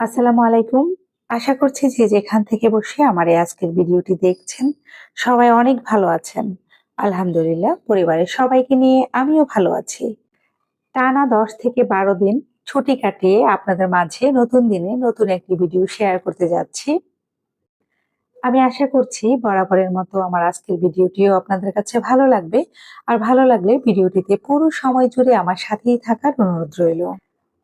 আসসালামু আলাইকুম। আশা করছি যে যেখান থেকে বসে আমার এই আজকের ভিডিওটি দেখছেন, সবাই অনেক ভালো আছেন। আলহামদুলিল্লাহ, পরিবারের সবাইকে নিয়ে আমিও ভালো আছি। টানা দশ থেকে বারো দিন ছুটি কাটিয়ে আপনাদের মাঝে নতুন দিনে নতুন একটি ভিডিও শেয়ার করতে যাচ্ছি। আমি আশা করছি বরাবরের মতো আমার আজকের ভিডিওটিও আপনাদের কাছে ভালো লাগবে। আর ভালো লাগলে ভিডিওটিতে পুরো সময় জুড়ে আমার সাথেই থাকার অনুরোধ রইল।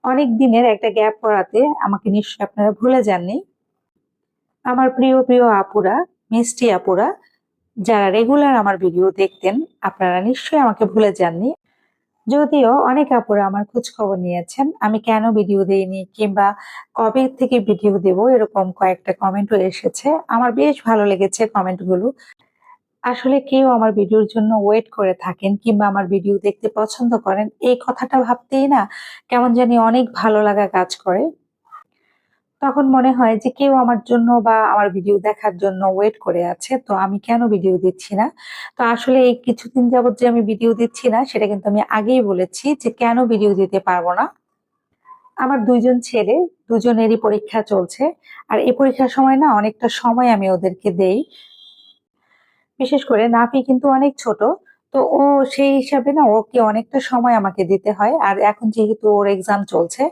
অনেক দিনের একটা গ্যাপ পড়াতে আমাকে নিশ্চয়ই আপনারা ভুলে যাননি। আমার প্রিয় প্রিয় আপুরা, মিষ্টি আপুরা, যারা রেগুলার আমার ভিডিও দেখতেন, আপনারা নিশ্চয়ই আমাকে ভুলে যাননি। যদিও অনেক আপুরা আমার খোঁজ খবর নিয়েছেন, আমি কেন ভিডিও দেইনি কিংবা কবে থেকে ভিডিও দেব এরকম কয়েকটা কমেন্টও এসেছে। আমার বেশ ভালো লেগেছে কমেন্টগুলো। আসলে কেউ আমার ভিডিওর জন্য ওয়েট করে থাকেন কিংবা আমার ভিডিও দেখতে পছন্দ করেন, এই কথাটা ভাবতেই না কেমন জানি অনেক ভালো লাগা কাজ করে। তখন মনে হয় যে কেউ আমার জন্য বা আমার ভিডিও দেখার জন্য ওয়েট করে আছে, তো আমি কেন ভিডিও দিচ্ছি না? তো আসলে এই কিছুদিন যাবত যে আমি ভিডিও দিচ্ছি না, সেটা কিন্তু আমি আগেই বলেছি যে কেন ভিডিও দিতে পারব না। আমার দুইজন ছেলে, দুজনেরই পরীক্ষা চলছে, আর এই পরীক্ষার সময় না অনেকটা সময় আমি ওদেরকে দেই। বিশেষ করে নাফি কিন্তু অনেক ছোট, তো ও সেই হিসাবে না ওকে অনেকটা সময় আমাকে দিতে হয়। আর এখন যেহেতু ওর এক্সাম চলছে,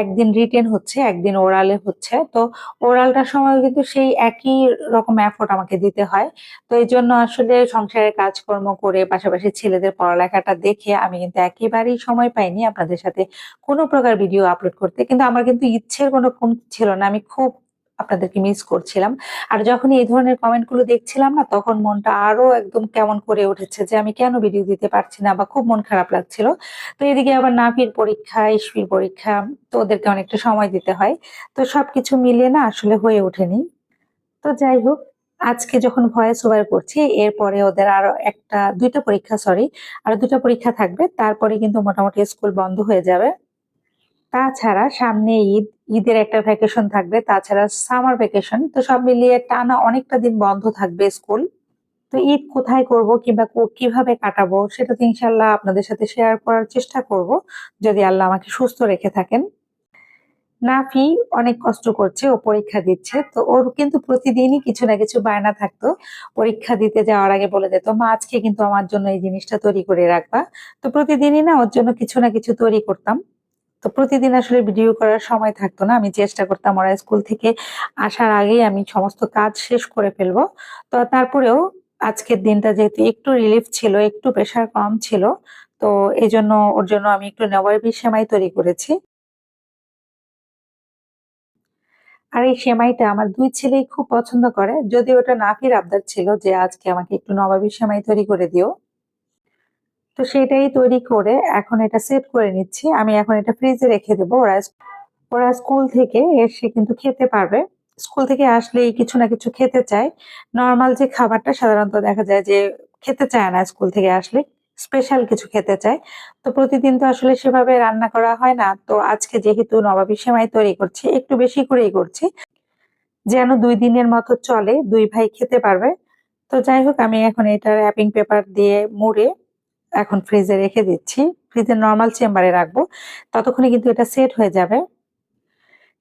একদিন রিটেন হচ্ছে, একদিন ওরালে হচ্ছে, তো ওরালটার সময় কিন্তু সেই একই রকম এফোর্ট আমাকে দিতে হয়। তো এই জন্য আসলে সংসারের কাজকর্ম করে, পাশাপাশি ছেলেদের পড়ালেখাটা দেখে আমি কিন্তু একেবারেই সময় পাইনি আপনাদের সাথে কোনো প্রকার ভিডিও আপলোড করতে। কিন্তু আমার কিন্তু ইচ্ছের কোনো কম ছিল না, আমি খুব আপনাদেরকে মিস করছিলাম। আর যখন এই ধরনের কমেন্টগুলো দেখছিলাম না, তখন মনটা আরও একদম কেমন করে উঠেছে যে আমি কেন ভিডিও দিতে পারছি না বা খুব মন খারাপ লাগছিল। তো এদিকে আবার নাফির পরীক্ষা ইস্পির পরীক্ষা, তো ওদেরকে অনেকটা সময় দিতে হয়। তো সবকিছু মিলিয়ে না আসলে হয়ে ওঠেনি। তো যাই হোক, আজকে যখন ভয়েস ওভার করছি, এরপরে ওদের আরও একটা, দুইটা পরীক্ষা সরি আর দুটা পরীক্ষা থাকবে। তারপরে কিন্তু মোটামুটি স্কুল বন্ধ হয়ে যাবে। তাছাড়া সামনে ঈদ ঈদের একটা ভ্যাকেশন থাকবে, তাছাড়া সামার ভ্যাকেশন তো সব মিলিয়ে টানা অনেকটা দিন বন্ধ থাকবে স্কুল তো ঈদ কোথায় করব কিংবা কীভাবে কাটাবো সেটা তো ইনশাল্লাহ আপনাদের সাথে শেয়ার করার চেষ্টা করব, যদি আল্লাহ আমাকে সুস্থ রেখে থাকেন। নাফি অনেক কষ্ট করছে, ও পরীক্ষা দিচ্ছে, তো ওর কিন্তু প্রতিদিনই কিছু না কিছু বায়না থাকতো। পরীক্ষা দিতে যাওয়ার আগে বলে দিত, মা, আজকে কিন্তু আমার জন্য এই জিনিসটা তৈরি করে রাখবা। তো প্রতিদিনই না ওর জন্য কিছু না কিছু তৈরি করতাম। তো প্রতিদিন আসলে ভিডিও করার সময় থাকতো না। আমি চেষ্টা করতাম ওরা স্কুল থেকে আসার আগেই আমি সমস্ত কাজ শেষ করে ফেলব। তো তারপরেও আজকের দিনটা যেহেতু একটু রিলিফ ছিল, একটু প্রেশার কম ছিল, তো এই জন্য ওর জন্য আমি একটু নবাবি সেমাই তৈরি করেছি। আর এই সেমাইটা আমার দুই ছেলেই খুব পছন্দ করে। যদি ওটা নাফির আবদার ছিল যে আজকে আমাকে একটু নবাবি সেমাই তৈরি করে দিও তো সেটাই তৈরি করে এখন এটা সেট করে নিচ্ছি। আমি এখন এটা ফ্রিজে রেখে দেবো। ওরা ওরা স্কুল থেকে এসে কিন্তু খেতে পারবে। স্কুল থেকে আসলেই কিছু না কিছু খেতে চায়। নর্মাল যে খাবারটা সাধারণত দেখা যায় যে খেতে চায় না স্কুল থেকে আসলে স্পেশাল কিছু খেতে চায়। তো প্রতিদিন তো আসলে সেভাবে রান্না করা হয় না। তো আজকে যেহেতু নবাবী সেমাই তৈরি করছি, একটু বেশি করেই করছি। যেন দুই দিনের মতো চলে, দুই ভাই খেতে পারবে। তো যাই হোক, আমি এখন এটা র্যাপিং পেপার দিয়ে মুড়ে এখন ফ্রিজে রেখে দিচ্ছি। ফ্রিজের নর্মাল চেম্বারে রাখব। ততক্ষণে কিন্তু এটা সেট হয়ে যাবে।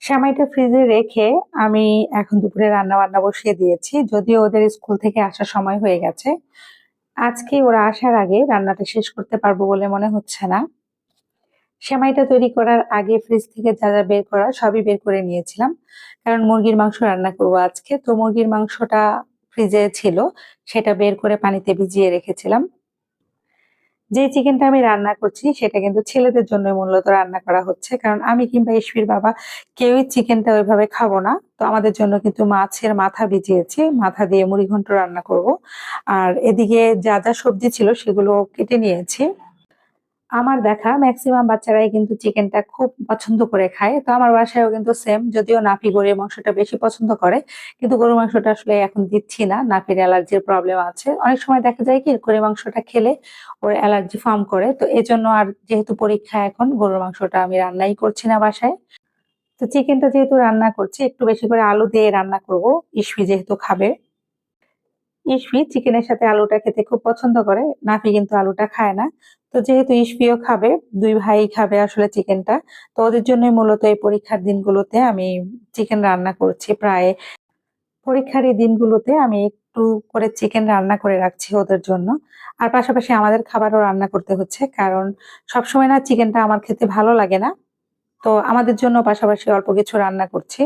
সেমাইটা ফ্রিজে রেখে আমি এখন দুপুরে রান্না বান্না বসিয়ে দিয়েছি। যদিও ওদের স্কুল থেকে আসার সময় হয়ে গেছে। আজকে ওরা আসার আগে রান্নাটা শেষ করতে পারব বলে মনে হচ্ছে না। সেমাইটা তৈরি করার আগে ফ্রিজ থেকে যা যা বের করা সবই বের করে নিয়েছিলাম। কারণ মুরগির মাংস রান্না করব আজকে। তো মুরগির মাংসটা ফ্রিজে ছিল, সেটা বের করে পানিতে ভিজিয়ে রেখেছিলাম। যে চিকেনটা আমি রান্না করছি, সেটা কিন্তু ছেলেদের জন্য মূলত রান্না করা হচ্ছে। কারণ আমি কিংবা ইসফির বাবা কেউই চিকেনটা ওইভাবে খাব না। তো আমাদের জন্য কিন্তু মাছের মাথা ভিজিয়েছি, মাথা দিয়ে মুড়ি ঘন্ট রান্না করব। আর এদিকে যা যা সবজি ছিল, সেগুলো কেটে নিয়েছি। আমার দেখা ম্যাক্সিমাম বাচ্চারাই কিন্তু চিকেনটা খুব পছন্দ করে খায়। তো আমার বাসায়ও কিন্তু সেম যদিও নাফি গরুর মাংসটা বেশি পছন্দ করে, কিন্তু গরুর মাংসটা আসলে এখন দিচ্ছি না। নাফির অ্যালার্জির প্রবলেম আছে। অনেক সময় দেখা যায় কি, গরুর মাংসটা খেলে ওর অ্যালার্জি ফর্ম করে। তো এজন্য আর যেহেতু পরীক্ষা এখন, গরুর মাংসটা আমি রান্নাই করছি না বাসায়। তো চিকেনটা যেহেতু রান্না করছি, একটু বেশি করে আলু দিয়ে রান্না করব। ইসফি যেহেতু খাবে। ইসফি চিকেনের সাথে আলুটা খেতে খুব পছন্দ করে। নাফি কিন্তু আলুটা খায় না। তো যেহেতু ইসফিও খাবে, দুই ভাই খাবে আসলে চিকেনটা, তো ওদের জন্যই মূলত এই পরীক্ষার দিনগুলোতে আমি চিকেন রান্না করছি। প্রায় পরীক্ষার এই দিনগুলোতে আমি একটু করে চিকেন রান্না করে রাখছি ওদের জন্য। আর পাশাপাশি আমাদের খাবারও রান্না করতে হচ্ছে, কারণ সবসময় না চিকেনটা আমার খেতে ভালো লাগে না। তো আমাদের জন্য পাশাপাশি অল্প কিছু রান্না করছি।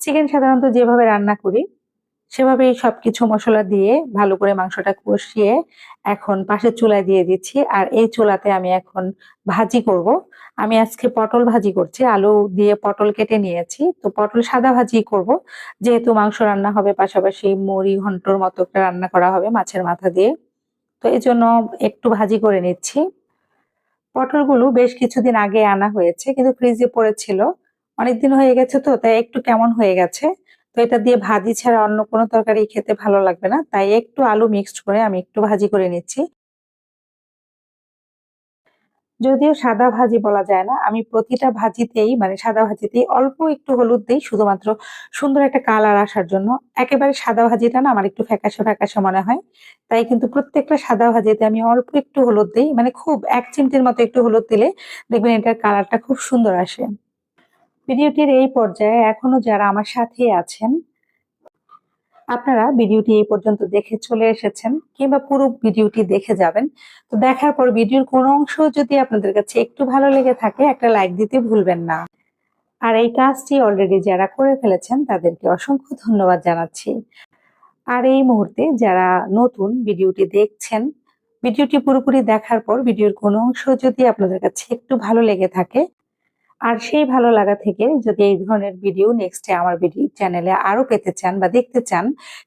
চিকেন সাধারণত যেভাবে রান্না করি সেভাবেই সবকিছু মশলা দিয়ে ভালো করে মাংসটা কষিয়ে এখন পাশের চুলায় দিয়ে দিচ্ছি। আর এই চুলাতে আমি এখন ভাজি করব। আমি আজকে পটল ভাজি করছি। আলু দিয়ে পটল কেটে নিয়েছি। তো পটল সাদা ভাজি করব। যেহেতু মাংস রান্না হবে, পাশাপাশি মুড়ি ঘন্টর মতো একটা রান্না করা হবে মাছের মাথা দিয়ে। তো এই জন্য একটু ভাজি করে নিচ্ছি। পটলগুলো বেশ কিছুদিন আগে আনা হয়েছে, কিন্তু ফ্রিজে পড়েছিল। অনেকদিন হয়ে গেছে তো, তাই একটু কেমন হয়ে গেছে? তো এটা দিয়ে ভাজি ছাড়া অন্য কোনো তরকারি খেতে ভালো লাগবে না। তাই একটু আলু মিক্সড করে আমি একটু ভাজি করে নিচ্ছি। যদিও সাদা ভাজি বলা যায় না, আমি প্রতিটা ভাজিতেই মানে সাদা ভাজিতেই অল্প একটু হলুদ দিই শুধুমাত্র সুন্দর একটা কালার আসার জন্য। একেবারে সাদা ভাজিটা না আমার একটু ফ্যাকাশে ফ্যাকাশে মনে হয়। তাই কিন্তু প্রত্যেকটা সাদা ভাজিতে আমি অল্প একটু হলুদ দিই। মানে খুব এক চিমটির মতো একটু হলুদ দিলে দেখবেন এটার কালারটা খুব সুন্দর আসে। ভিডিওটির এই পর্যায়ে এখনও যারা আমার সাথে আছেন, আপনারা ভিডিওটি এই পর্যন্ত দেখে চলে এসেছেন কিংবা পুরো ভিডিওটি দেখে যাবেন। তো দেখার পর ভিডিওর কোনো অংশ যদি আপনাদের কাছে একটু ভালো লেগে থাকে, একটা লাইক দিতে ভুলবেন না। আর এই কাজটি অলরেডি যারা করে ফেলেছেন, তাদেরকে অসংখ্য ধন্যবাদ জানাচ্ছি। আর এই মুহূর্তে যারা নতুন ভিডিওটি দেখছেন, ভিডিওটি পুরোপুরি দেখার পর ভিডিওর কোনো অংশ যদি আপনাদের কাছে একটু ভালো লেগে থাকে আর সেই ভালো লাগা থেকে যদি এই ধরনের ভিডিও নেক্সটে আমার ভিডিও চ্যানেলে আরও পেতে চান বা দেখতে চান,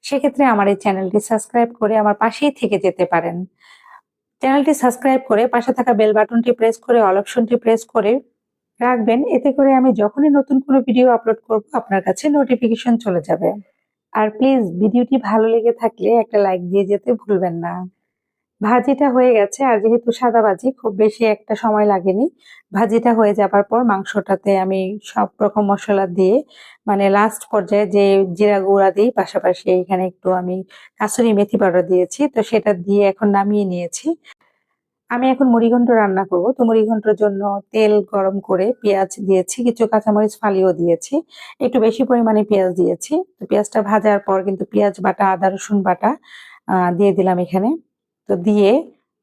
সেক্ষেত্রে আমার এই চ্যানেলটি সাবস্ক্রাইব করে আমার পাশেই থেকে যেতে পারেন। চ্যানেলটি সাবস্ক্রাইব করে পাশে থাকা বেল বাটনটি প্রেস করে অল অপশনটি প্রেস করে রাখবেন। এতে করে আমি যখনই নতুন কোনো ভিডিও আপলোড করব, আপনার কাছে নোটিফিকেশন চলে যাবে। আর প্লিজ ভিডিওটি ভালো লেগে থাকলে একটা লাইক দিয়ে যেতে ভুলবেন না। ভাজিটা হয়ে গেছে, আর যেহেতু সাদা ভাজি, খুব বেশি একটা সময় লাগেনি। ভাজিটা হয়ে যাবার পর মাংসটাতে আমি সব রকম মশলা দিয়ে মানে লাস্ট পর্যায়ে যে জিরা গুঁড়া দিই, পাশাপাশি এখানে একটু আমি কাসুরি মেথি পাউডার দিয়েছি, তো সেটা দিয়ে এখন নামিয়ে নিয়েছি। আমি এখন মুড়িঘণ্ট রান্না করব, তো মুড়িঘণ্টর জন্য তেল গরম করে পেঁয়াজ দিয়েছি, কিছু কাঁচামরিচ ফালিও দিয়েছি, একটু বেশি পরিমাণে পেঁয়াজ দিয়েছি। তো পেঁয়াজটা ভাজার পর কিন্তু পেঁয়াজ বাটা, আদা রসুন বাটা দিয়ে দিলাম এখানে। তো দিয়ে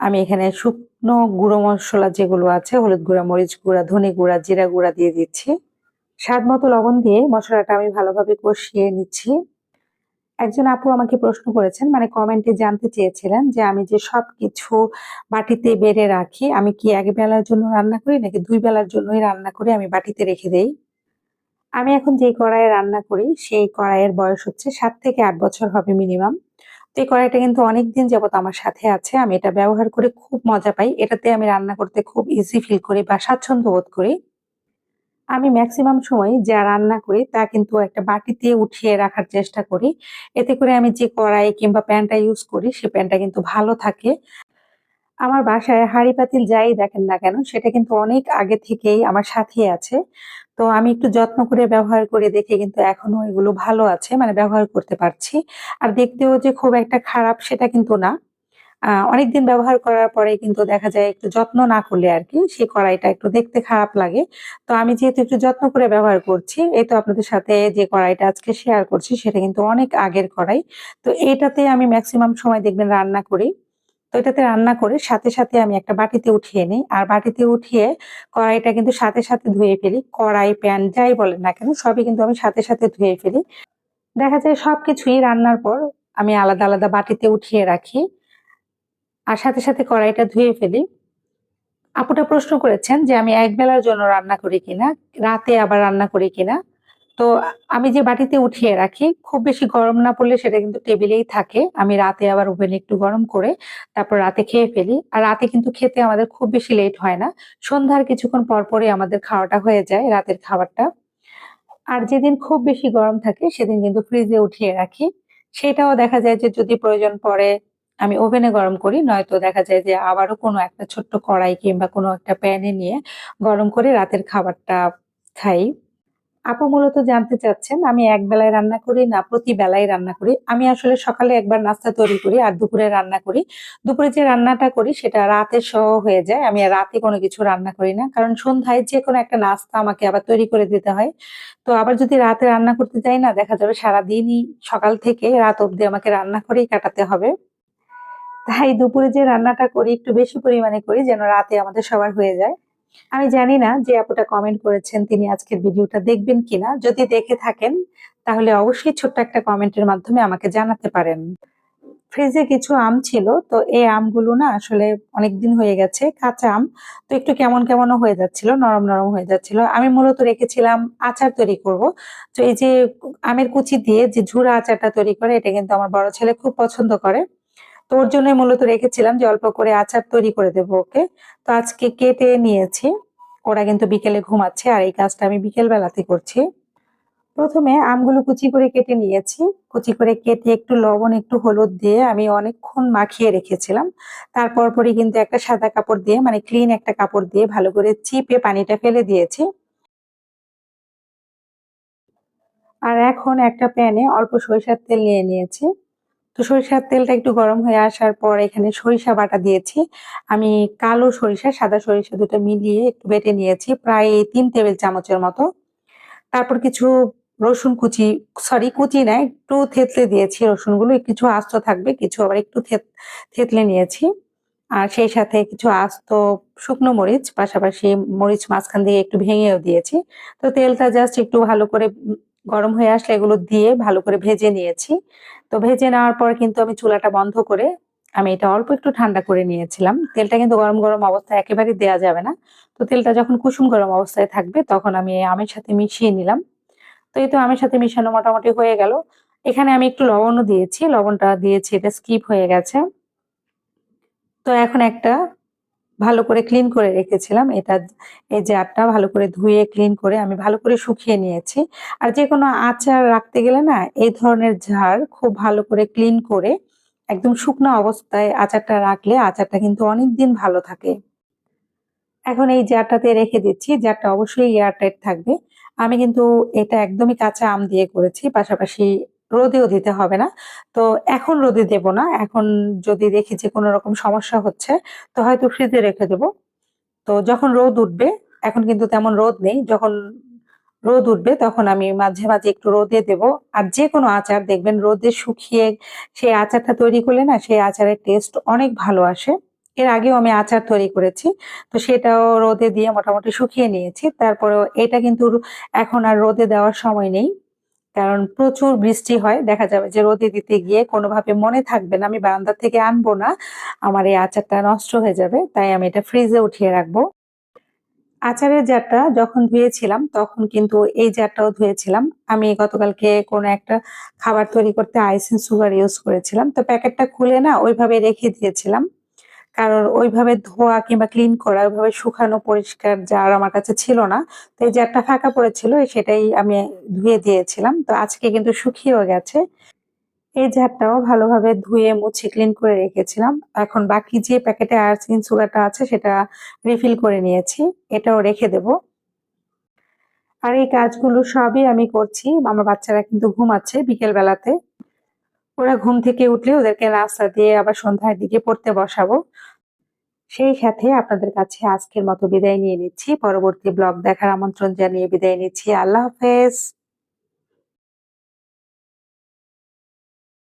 আমি এখানে শুকনো গুঁড়ো মশলা যেগুলো আছে, হলুদ গুঁড়া, মরিচ গুঁড়া, ধনে গুঁড়া, জিরা গুঁড়া দিয়ে দিচ্ছি। স্বাদ মতো লবণ দিয়ে মশলাটা আমি ভালোভাবে কষিয়ে নিচ্ছি। একজন আপু আমাকে প্রশ্ন করেছেন মানে কমেন্টে জানতে চেয়েছিলেন যে আমি যে সব কিছু বাটিতে বেড়ে রাখি, আমি কি এক বেলার জন্য রান্না করি নাকি দুই বেলার জন্যই রান্না করে, আমি বাটিতে রেখে দেই? আমি এখন যে কড়াইয়ে রান্না করি, সেই কড়াইয়ের বয়স হচ্ছে সাত থেকে আট বছর হবে মিনিমাম। তো এই কড়াইটা কিন্তু অনেকদিন যাবত আমার সাথে আছে। আমি এটা ব্যবহার করে খুব মজা পাই। এটাতে আমি রান্না করতে খুব ইজি ফিল করি বা স্বাচ্ছন্দ্য বোধ করি। আমি ম্যাক্সিমাম সময় যা রান্না করি তা কিন্তু একটা বাটিতে উঠিয়ে রাখার চেষ্টা করি। এতে করে আমি যে কড়াই কিংবা প্যানটা ইউজ করি, সে প্যানটা কিন্তু ভালো থাকে। আমার বাসায় হাড়ি পাতিল যাই দেখেন না কেন, সেটা কিন্তু অনেক আগে থেকেই আমার সাথে আছে। তো আমি একটু যত্ন করে ব্যবহার করে দেখে কিন্তু এখনও এগুলো ভালো আছে মানে ব্যবহার করতে পারছি। আর দেখতেও যে খুব একটা খারাপ সেটা কিন্তু না। অনেকদিন ব্যবহার করার পরে কিন্তু দেখা যায় একটু যত্ন না করলে আর কি সেই কড়াইটা একটু দেখতে খারাপ লাগে। তো আমি যেহেতু একটু যত্ন করে ব্যবহার করছি, এই তো আপনাদের সাথে যে কড়াইটা আজকে শেয়ার করছি সেটা কিন্তু অনেক আগের কড়াই। তো এটাতে আমি ম্যাক্সিমাম সময় দেখবেন রান্না করি। তো এটাতে রান্না করে, সাথে সাথে আমি একটা বাটিতে উঠিয়ে নিই। আর বাটিতে উঠিয়ে কড়াইটা কিন্তু সাথে সাথে ধুয়ে ফেলি। কড়াই, প্যান, যাই বলেন না কেন, সবই কিন্তু আমি সাথে সাথে ধুয়ে ফেলি। দেখা যায় সবকিছুই রান্নার পর আমি আলাদা আলাদা বাটিতে উঠিয়ে রাখি। আর সাথে সাথে কড়াইটা ধুয়ে ফেলি। আপুটা প্রশ্ন করেছেন যে আমি এক বেলার জন্য রান্না করি কিনা, রাতে আবার রান্না করি কিনা। তো আমি যে বাটিতে উঠিয়ে রাখি, খুব বেশি গরম না পড়লে সেটা কিন্তু টেবিলেই থাকে। আমি রাতে আবার ওভেনে একটু গরম করে তারপর রাতে খেয়ে ফেলি। আর রাতে কিন্তু খেতে আমাদের খুব বেশি লেট হয় না। সন্ধ্যার কিছুক্ষণ পর পরই আমাদের খাওয়াটা হয়ে যায় রাতের খাবারটা। আর যেদিন খুব বেশি গরম থাকে সেদিন কিন্তু ফ্রিজে উঠিয়ে রাখি। সেটাও দেখা যায় যে যদি প্রয়োজন পড়ে আমি ওভেনে গরম করি, নয়তো দেখা যায় যে আবারও কোনো একটা ছোট্ট কড়াই কিংবা কোনো একটা প্যানে নিয়ে গরম করে রাতের খাবারটা খাই। আপু মূলত জানতে চাচ্ছেন, আমি এক বেলায় রান্না করি না প্রতি বেলায় রান্না করি। আমি আসলে সকালে একবার নাস্তা তৈরি করি আর দুপুরে রান্না করি। দুপুরে যে রান্নাটা করি সেটা রাতে সহ হয়ে যায়। আমি রাতে কোনো কিছু রান্না করি না। কারণ সন্ধ্যায় যে কোনো একটা নাস্তা আমাকে আবার তৈরি করে দিতে হয়। তো আবার যদি রাতে রান্না করতে যাই না, দেখা যাবে সারাদিনই সকাল থেকে রাত অবধি আমাকে রান্না করেই কাটাতে হবে। তাই দুপুরে যে রান্নাটা করি, একটু বেশি পরিমাণে করি যেন রাতে আমাদের সবার হয়ে যায়। আমি জানি না যে আপুটা কমেন্ট করেছেন, তিনি আজকের ভিডিওটা দেখবেন কিনা। যদি দেখে থাকেন, তাহলে অবশ্যই ছোট্ট একটা কমেন্টের মাধ্যমে আমাকে জানাতে পারেন। ফ্রিজে কিছু আম ছিল, তো এই আমগুলো না আসলে অনেক দিন হয়ে গেছে, কাঁচা আম। তো একটু কেমন কেমনও হয়ে যাচ্ছিল, নরম নরম হয়ে যাচ্ছিল। আমি মূলত রেখেছিলাম আচার তৈরি করব। তো এই যে আমের কুচি দিয়ে যে ঝুড়া আচারটা তৈরি করে, এটা কিন্তু আমার বড় ছেলে খুব পছন্দ করে। তো ওর জন্য মূলত রেখেছিলাম যে অল্প করে আচার তৈরি করে দেবো, ওকে? তো আজকে কেটে নিয়েছি। ওরা কিন্তু বিকেলে ঘুমাচ্ছে আর এই কাজটা আমি বিকেল বেলাতে করছি। প্রথমে আমগুলো কুচি করে কেটে নিয়েছি। কুচি করে কেটে একটু লবণ, একটু হলুদ দিয়ে আমি অনেকক্ষণ মাখিয়ে রেখেছিলাম। তারপর পরে কিন্তু একটা সাদা কাপড় দিয়ে মানে ক্লিন একটা কাপড় দিয়ে ভালো করে চিপে পানিটা ফেলে দিয়েছি। আর এখন একটা প্যানে অল্প সরিষার তেল নিয়ে নিয়েছি। তো সরিষার তেলটা একটু গরম হয়ে আসার পর এখানে সরিষা বাটা দিয়েছি। আমি কালো সরিষা, সাদা সরিষা দুটো মিলিয়ে একটু বেটে নিয়েছি, প্রায় তিন টেবিল চামচের মতো। তারপর কিছু রসুন কুচি সরি কুচি না, একটু থেতলে দিয়েছি রসুনগুলো, কিছু আস্ত থাকবে, কিছু আবার একটু থেতলে নিয়েছি। আর সেই সাথে কিছু আস্ত শুকনো মরিচ, পাশাপাশি মরিচ মাঝখান দিয়ে একটু ভেঙেও দিয়েছি। তো তেলটা জাস্ট একটু ভালো করে গরম হয়ে আসলে এগুলো দিয়ে ভালো করে ভেজে নিয়েছি। তো ভেজে নেওয়ার পর কিন্তু আমি চুলাটা বন্ধ করে আমি এটা অল্প একটু ঠান্ডা করে নিয়েছিলাম। তেলটা কিন্তু গরম গরম অবস্থায় একেবারেই দেওয়া যাবে না। তো তেলটা যখন কুসুম গরম অবস্থায় থাকবে তখন আমি আমের সাথে মিশিয়ে নিলাম। তো এই তো আমের সাথে মিশানো মোটামুটি হয়ে গেল। এখানে আমি একটু লবণও দিয়েছি। লবণটা দিয়েছি, এটা স্কিপ হয়ে গেছে। তো এখন একটা ভালো করে ক্লিন করে রেখেছিলাম। এটা এই জারটা ভালো করে ধুয়ে ক্লিন করে আমি ভালো করে শুকিয়ে নিয়েছি। আর যে কোনো আচার রাখতে গেলে না, এই ধরনের ঝাড় খুব ভালো করে ক্লিন করে একদম শুকনো অবস্থায় আচারটা রাখলে আচারটা কিন্তু অনেক দিন ভালো থাকে। এখন এই জারটাতে রেখে দিচ্ছি। জারটা অবশ্যই এয়ারটাইট থাকবে। আমি কিন্তু এটা একদমই কাঁচা আম দিয়ে করেছি। পাশাপাশি রোদেও দিতে হবে না। তো এখন রোদে দেব না। এখন যদি দেখি যে কোনো রকম সমস্যা হচ্ছে, তো হয়তো ফ্রিজে রেখে দেব। তো যখন রোদ উঠবে, এখন কিন্তু তেমন রোদ নেই, যখন রোদ উঠবে তখন আমি মাঝে মাঝে একটু রোদে দেব। আর যে কোনো আচার, দেখবেন রোদে শুকিয়ে সেই আচারটা তৈরি করলে না, সেই আচারের টেস্ট অনেক ভালো আসে। এর আগেও আমি আচার তৈরি করেছি, তো সেটাও রোদে দিয়ে মোটামুটি শুকিয়ে নিয়েছি। তারপরেও এটা কিন্তু এখন আর রোদে দেওয়ার সময় নেই। কারণ প্রচুর বৃষ্টি হয়, দেখা যাবে যে রোদে দিতে গিয়ে কোনোভাবে মনে থাকবে না, আমি বারান্দা থেকে আনব না, আমার এই আচারটা নষ্ট হয়ে যাবে, তাই আমি এটা ফ্রিজে উঠিয়ে রাখব। আচারের জারটা যখন ধুয়েছিলাম, তখন কিন্তু এই জারটাও ধুয়েছিলাম। আমি গতকালকে কোনো একটা খাবার তৈরি করতে আইসিং সুগার ইউজ করেছিলাম, তো প্যাকেটটা খুলে না ওইভাবে রেখে দিয়েছিলাম। কারণ ওইভাবে ধোয়া কিংবা ক্লিন করা, ওইভাবে শুকানো পরিষ্কার জার আমার কাছে ছিল না, তো এই জারটা ফাঁকা পড়েছিল সেটাই আমি ধুয়ে দিয়েছিলাম। তো আজকে কিন্তু শুকিয়েও গেছে। এই জারটাও ভালোভাবে ধুয়ে, মুছে ক্লিন করে রেখেছিলাম। এখন বাকি যে প্যাকেটে আর্সিন সুগারটা আছে, সেটা রিফিল করে নিয়েছি। এটাও রেখে দেব। আর এই কাজগুলো সবই আমি করছি। আমার বাচ্চারা কিন্তু ঘুমাচ্ছে বিকেল বেলাতে ওরা ঘুম থেকে উঠলে ওদেরকে নাস্তা দিয়ে আবার সন্ধ্যার দিকে পড়তে বসাবো। সেই সাথে আপনাদের কাছে আজকের মতো বিদায় নিয়ে নিচ্ছি। পরবর্তী ব্লগ দেখার আমন্ত্রণ জানিয়ে বিদায় নিচ্ছি। আল্লাহ হাফেজ।